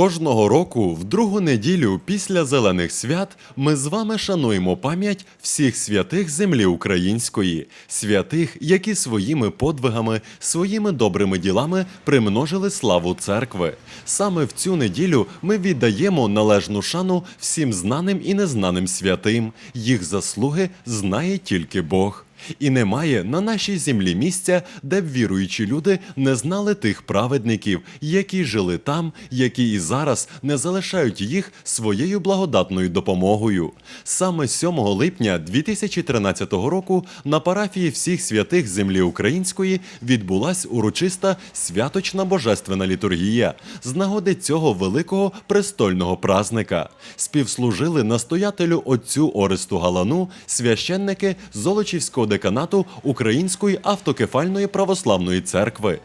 Кожного року, в другу неділю після зелених свят, ми з вами шануємо пам'ять всіх святих землі української, святих, які своїми подвигами, своїми добрими ділами примножили славу церкви. Саме в цю неділю ми віддаємо належну шану всім знаним і незнаним святим. Їх заслуги знає тільки Бог. І немає на нашій землі місця, де б віруючі люди не знали тих праведників, які жили там, які і зараз не залишають їх своєю благодатною допомогою. Саме 7 липня 2013 року на парафії всіх святих землі української відбулась урочиста святочна божественна літургія з нагоди цього великого престольного празника. Співслужили настоятелю отцю Оресту Галану священники Золочівського деканату Української автокефальної православної церкви.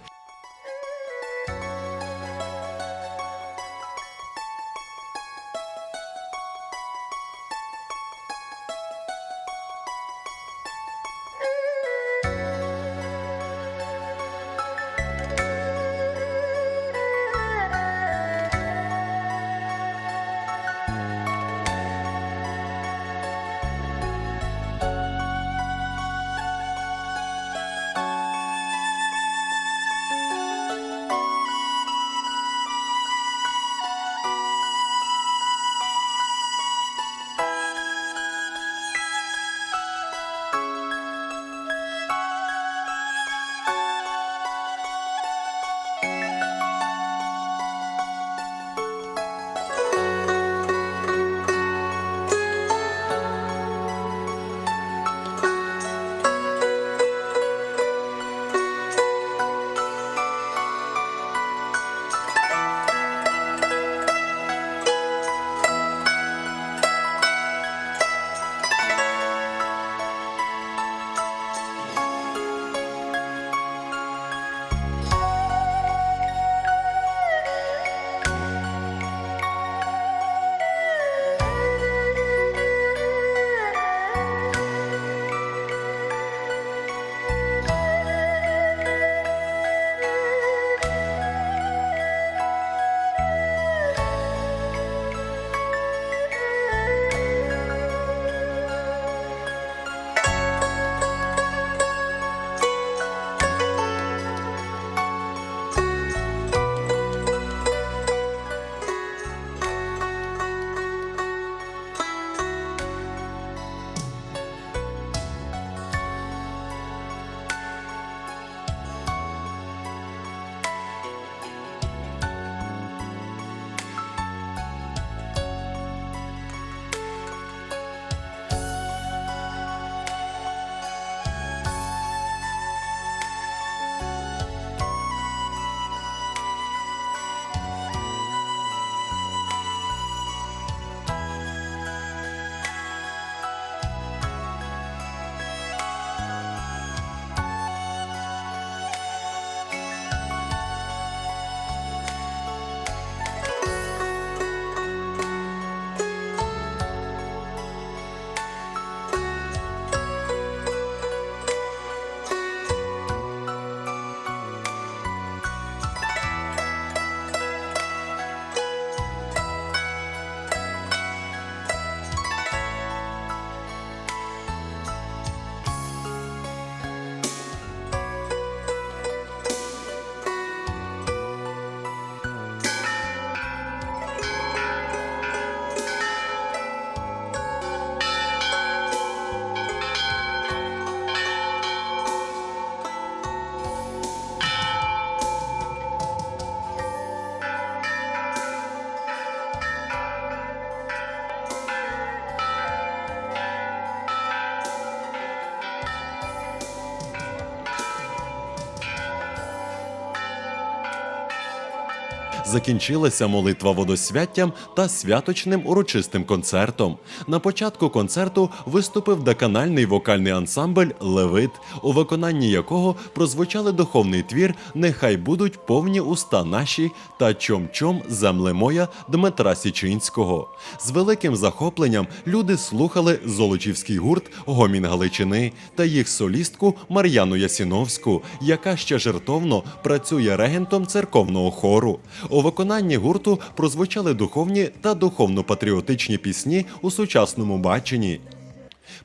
Закінчилася молитва водосвяттям та святочним урочистим концертом. На початку концерту виступив деканальний вокальний ансамбль Левит, у виконанні якого прозвучали духовний твір Нехай будуть повні уста наші та чом-чом земле моя Дмитра Січинського. З великим захопленням люди слухали золочівський гурт Гомін Галичини та їх солістку Мар'яну Ясіновську, яка ще жертовно працює регентом церковного хору. У виконанні гурту прозвучали духовні та духовно-патріотичні пісні у сучасному баченні.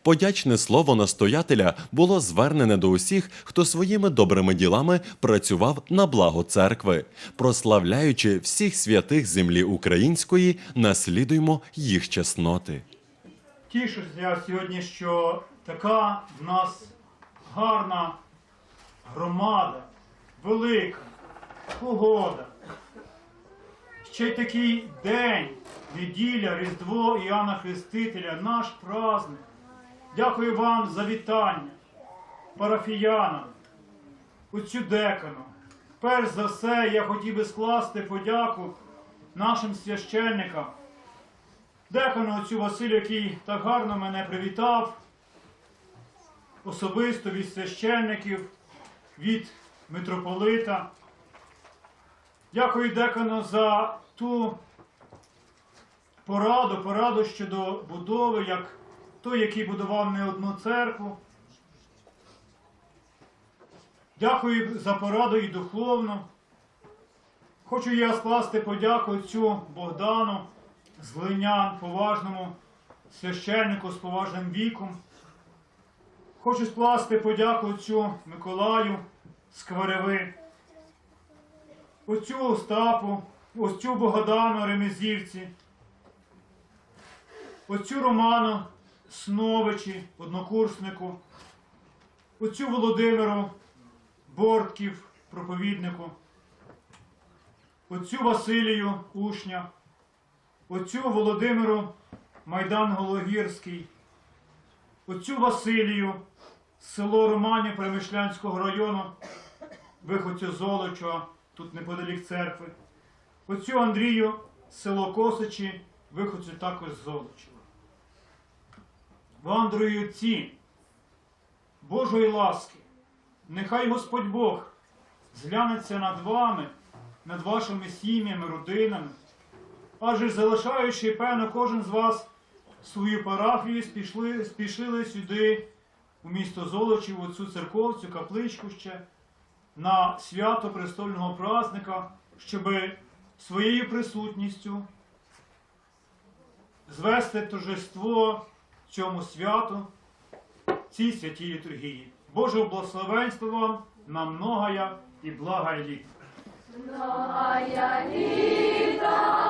Подячне слово настоятеля було звернене до усіх, хто своїми добрими ділами працював на благо церкви. Прославляючи всіх святих землі української, наслідуймо їх чесноти. Тішусь я сьогодні, що така в нас гарна громада, велика погода. Ще такий день, неділя, Різдво Іоанна Хрестителя, наш праздник. Дякую вам за вітання, парафіянам, отцю декану. Перш за все, я хотів би скласти подяку нашим священникам, декану отцю Василю, який так гарно мене привітав, особисто від священників, від митрополита. Дякую декану за ту пораду, пораду щодо будови, як той, який будував не одну церкву. Дякую за пораду і духовну. Хочу я скласти подяку отцю Богдану з Глинян, поважному священнику з поважним віком. Хочу скласти подяку отцю Миколаю з Квареви, отцю Остапу, отцю Богдану Ремезівці, отцю Роману Сновичі, однокурснику, отцю Володимиру Бортків, проповіднику, отцю Василію Ушня, отцю Володимиру Майдан Гологірський, отцю Василію, село Романів Перемишлянського району, виходцю Золоча, тут неподалік церкви, отцю Андрію, село Косичі, виходцю також з Золочева. Дорогі Божої ласки, нехай Господь Бог зглянеться над вами, над вашими сім'ями, родинами, адже залишаючи, певно, кожен з вас свою парафію, спішли, спішили сюди, у місто Золочів, оцю церковцю, капличку ще, на свято престольного празника, щоб своєю присутністю звести торжество цьому святу, цій святій літургії. Божого благословенства вам на многая і благая літа. Моя літа